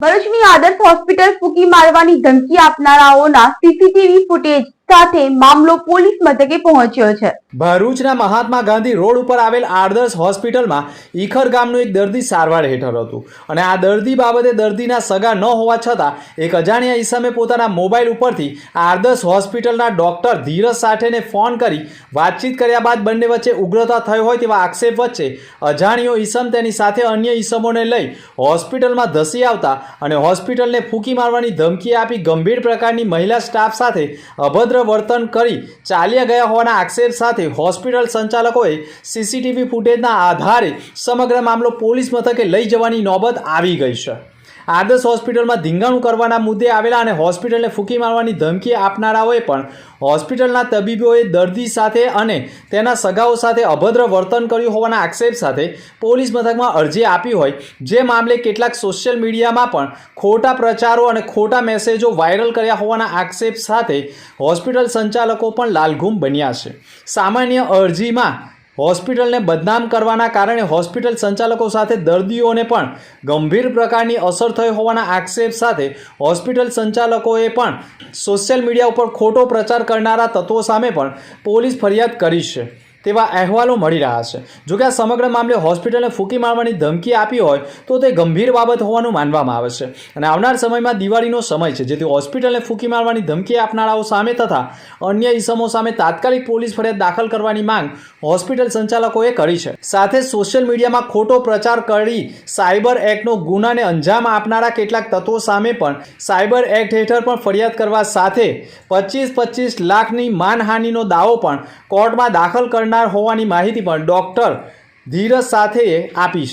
ભરૂચની આદર્શ હોસ્પિટલ ફૂકી મારવાની ધમકી આપનારાઓના સીસીટીવી ફૂટેજ સાથે મામલો પોલીસ મથકે પહોંચ્યો છે. ભરૂચના મહાત્મા ગાંધી રોડ ઉપર આવેલ આદર્શ હોસ્પિટલમાં ઈખર ગામનું એક દર્દી સારવાર હેઠળ હતું અને આ દર્દી બાબતે દર્દીના સગા ન હોવા છતાં એક અજાણ્યા ઈસમે પોતાના મોબાઈલ ઉપરથી આદર્શ હોસ્પિટલના ડોક્ટર ધીરજ સાઠેને ફોન કરી વાતચીત કર્યા બાદ બંને વચ્ચે ઉગ્રતા થઈ હોય તેવા આક્ષેપ વચ્ચે અજાણ્યો ઈસમ તેની સાથે અન્ય ઈસમોને લઈ હોસ્પિટલમાં ધસી આવતા અને હોસ્પિટલને ફૂંકી મારવાની ધમકી આપી ગંભીર પ્રકારની મહિલા સ્ટાફ સાથે અભદ્ર વર્તન કરી ચાલ્યા ગયા હોવાના આક્ષેપ સાથે હોસ્પિટલ સંચાલકોએ સીસીટીવી ફૂટેજના આધારે સમગ્ર મામલો પોલીસ મથકે લઈ જવાની નોબત આવી ગઈ છે. આદર્શ હોસ્પિટલમાં ધીંગાણું કરવાના મુદ્દે આવેલા અને હોસ્પિટલને ફૂંકી મારવાની ધમકી આપનારાઓએ પણ હોસ્પિટલના તબીબોએ દર્દી સાથે અને તેના સગાઓ સાથે અભદ્ર વર્તન કર્યું હોવાના આક્ષેપ સાથે પોલીસ મથકમાં અરજી આપી હોય જે મામલે કેટલાક સોશિયલ મીડિયામાં પણ ખોટા પ્રચારો અને ખોટા મેસેજો વાયરલ કર્યા હોવાના આક્ષેપ સાથે હોસ્પિટલ સંચાલકો પણ લાલઘૂમ બન્યા છે. સામાન્ય અરજીમાં હોસ્પિટલને બદનામ કરવાના કારણે હોસ્પિટલ સંચાલકો સાથે દર્દીઓને પણ ગંભીર પ્રકારની અસર થઈ હોવાના આક્ષેપ સાથે હોસ્પિટલ સંચાલકોએ પણ સોશિયલ મીડિયા ઉપર ખોટો પ્રચાર કરનારા તત્વો સામે પણ પોલીસ ફરિયાદ કરી છે. તેવા અહેવાલો મળી રહ્યા છે. જોકે આ સમગ્ર મામલે હોસ્પિટલને ફૂંકી મારવાની ધમકી આપી હોય, તો તે ગંભીર બાબત હોવાનું માનવામાં આવે છે. અને આવનાર સમયમાં દિવાળીનો સમય છે, જેથી હોસ્પિટલને ફૂંકી મારવાની ધમકી આપનારાઓ સામે તથા અન્ય ઇસમો સામે તાત્કાલિક પોલીસ ફરિયાદ દાખલ કરવાની માંગ હોસ્પિટલ સંચાલકોએ કરી છે. સાથે સોશિયલ મીડિયામાં ખોટો પ્રચાર કરી સાયબર એક્ટનો ગુનાને અંજામ આપનારા કેટલાક તત્વો સામે પણ સાયબર એક્ટ હેઠળ પણ ફરિયાદ કરવા સાથે પચીસ પચીસ લાખની માનહાનિનો દાવો પણ કોર્ટમાં દાખલ કરનાર હોવાની માહિતી પણ ડોક્ટર ધીરજ સાથેએ આપી છે